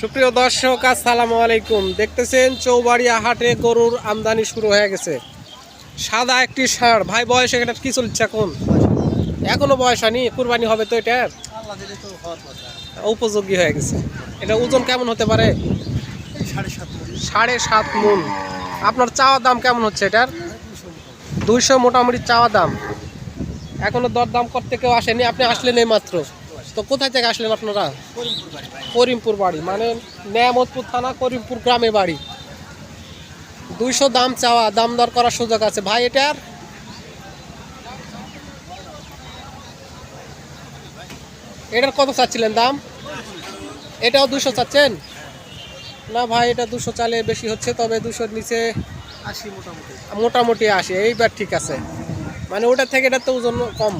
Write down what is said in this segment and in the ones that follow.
সুপ্রিয় দর্শক আসসালামু আলাইকুম। দেখতেছেন চৌবাড়িয়া হাটে গরুর আমদানি শুরু হয়ে গেছে। সাদা একটি ষাঁড়। ভাই বয়স এটা কি চলছে এখন? এখনও বয়স হয়নি? কুরবানি হবে তো এটার? কথা। উপযোগী হয়ে গেছে। এটা ওজন কেমন হতে পারে? সাড়ে সাত। মন। আপনার চাওয়া দাম কেমন হচ্ছে এটার? দুইশো মোটামুটি চাওয়া দাম। এখনও দর দাম করতে কেউ আসেনি? আপনি আসলেন এই মাত্র। তো কোথায় থেকে আসলেন আপনারা? করিমপুর বাড়ি মানে নেয়ামতপুর থানা করিমপুর গ্রামে বাড়ি। দুইশো দাম চাওয়া দাম দর করার সুযোগ আছে। ভাই এটার এটার কত চাচ্ছিলেন দাম? এটাও দুশো চাচ্ছেন? না ভাই এটা দুশো চালে বেশি হচ্ছে তবে দুশোর নিচে মোটামুটি। মোটামুটি আসে এইবার ঠিক আছে। মানে ওটা থেকে এটা তো ওজন কম।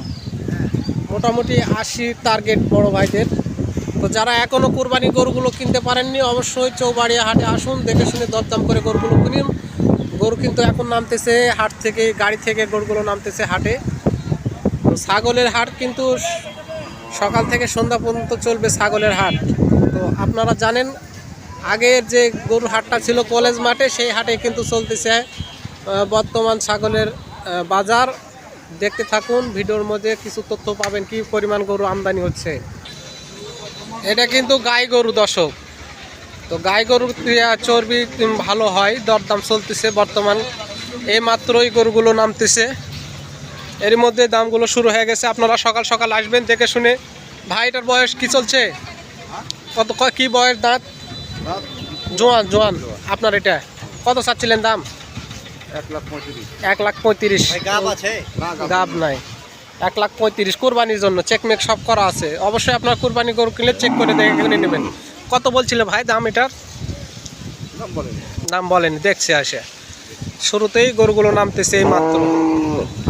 মোটামুটি আশি টার্গেট বড় ভাইদের। তো যারা এখনও কোরবানি গরুগুলো কিনতে পারেননি, অবশ্যই চৌবাড়িয়া হাটে আসুন, দেখে শুনে দরদাম করে গরুগুলো কিনুন। গরু কিন্তু এখন নামতেছে হাট থেকে, গাড়ি থেকে গরুগুলো নামতেছে হাটে। তো ছাগলের হাট কিন্তু সকাল থেকে সন্ধ্যা পর্যন্ত চলবে ছাগলের হাট। তো আপনারা জানেন, আগের যে গরুর হাটটা ছিল কলেজ মাঠে, সেই হাটে কিন্তু চলতেছে বর্তমান ছাগলের বাজার। দেখতে থাকুন ভিডিওর মধ্যে কিছু তথ্য পাবেন কি পরিমাণ গরু আমদানি হচ্ছে। এটা কিন্তু গাই গরু দর্শক। তো গাই গরুর চর্বি ভালো হয় দরদাম চলতেছে বর্তমান। এই মাত্রই গরুগুলো নামতেছে। এর মধ্যে দামগুলো শুরু হয়ে গেছে। আপনারা সকাল সকাল আসবেন দেখে শুনে। ভাইটার বয়স কি চলছে? কত ক- কি বয়স দাঁত জোয়ান জোয়ান। আপনার এটা? কত চাচ্ছিলেন দাম? এক লাখ পঁয়ত্রিশ। গাব আছে? গাব নাই। এক লাখ পঁয়ত্রিশ কোরবানির জন্য চেক মেক সব করা আছে। অবশ্যই আপনার কোরবানি গরু কিনলে চেক করে দেখে কিনে নেবেন। কত বলছিল ভাই দাম এটার? নাম বলেন। নাম দেখছে আসে। শুরুতেই গরুগুলো নামতেছে এই মাত্র।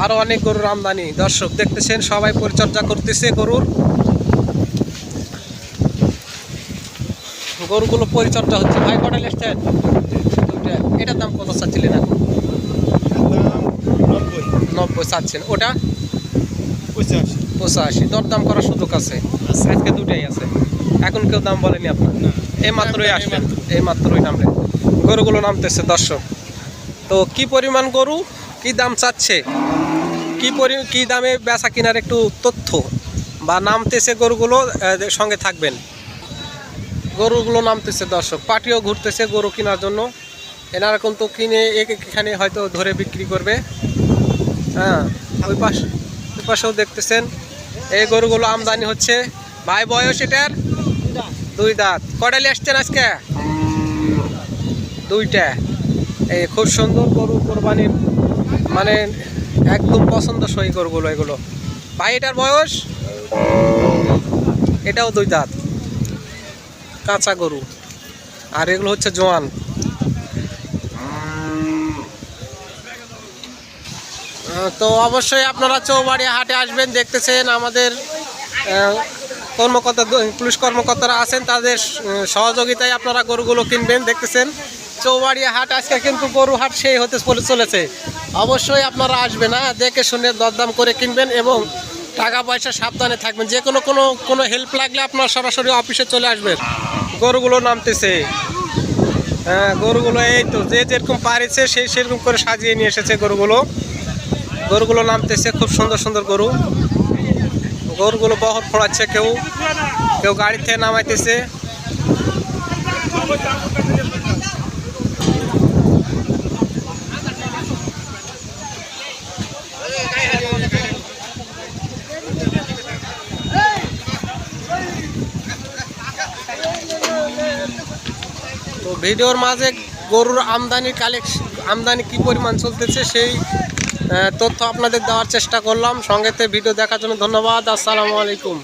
আরও অনেক গরুর আমদানি। দর্শক দেখতেছেন সবাই পরিচর্যা করতেছে গরুর। গরুগুলো পরিচর্যা হচ্ছে। ভাই কটা লেসছেন এটার দাম কত চাচ্ছিলেন এখন? নব্বই চাচ্ছেন। ওটা পঁচাশি। পঁচাশি। দরদাম করার সুযোগ আছে? আজকে দুটাই আছে। এখন কেউ দাম বলেনি আপনার? এই মাত্রই আসলেন। এই মাত্রই নামলেন। গরুগুলো নামতেছে দর্শক। তো কি পরিমাণ গরু? কি দাম চাচ্ছে? কি পরি কি দামে বেচা কেনার একটু তথ্য? বা নামতেছে গরুগুলো সঙ্গে থাকবেন। গরুগুলো নামতেছে দর্শক। পাটিও ঘুরতেছে গরু কেনার জন্য। এনারা কিন্তু কিনে এক- এখানে হয়তো ধরে বিক্রি করবে। হ্যাঁ ওই পাশ, ওই পাশেও দেখতেছেন। এই গরুগুলো আমদানি হচ্ছে। ভাই, বয়স এটার? দুই দাঁত। কটালি আসছেন আজকে? দুইটা। এই খুব সুন্দর গরু কোরবানির মানে একদম পছন্দসই গরুগুলো এগুলো। ভাই, এটার বয়স? এটাও দুই দাঁত। কাঁচা গরু। আর এগুলো হচ্ছে জোয়ান। তো অবশ্যই আপনারা চৌবাড়িয়া হাটে আসবেন, দেখতেছেন আমাদের কর্মকর্তা, পুলিশ কর্মকর্তারা আছেন, তাদের সহযোগিতায় আপনারা গরুগুলো কিনবেন, দেখতেছেন। চৌবাড়িয়া হাট আজকে কিন্তু গরু হাট সেই হতে চলে- চলেছে। অবশ্যই আপনারা আসবেন হ্যাঁ দেখে শুনে দরদাম করে কিনবেন এবং টাকা পয়সা সাবধানে থাকবেন। যে কোনো কোনো কোনো হেল্প লাগলে আপনার সরাসরি অফিসে চলে আসবেন। গরুগুলো নামতেছে। হ্যাঁ গরুগুলো এই তো, যে যেরকম পারেছে সেই সেরকম করে সাজিয়ে নিয়ে এসেছে গরুগুলো। গরুগুলো নামতেছে, খুব সুন্দর সুন্দর গরু। গরুগুলো বহর ফোড়াচ্ছে কেউ। কেউ গাড়ি থেকে নামাইতেছে। তো ভিডিওর মাঝে গরুর আমদানি কালেকশন আমদানি কি পরিমাণ চলতেছে সেই তথ্য আপনাদের দেওয়ার চেষ্টা করলাম। সঙ্গেতে ভিডিও দেখার জন্য ধন্যবাদ। আসসালামু আলাইকুম।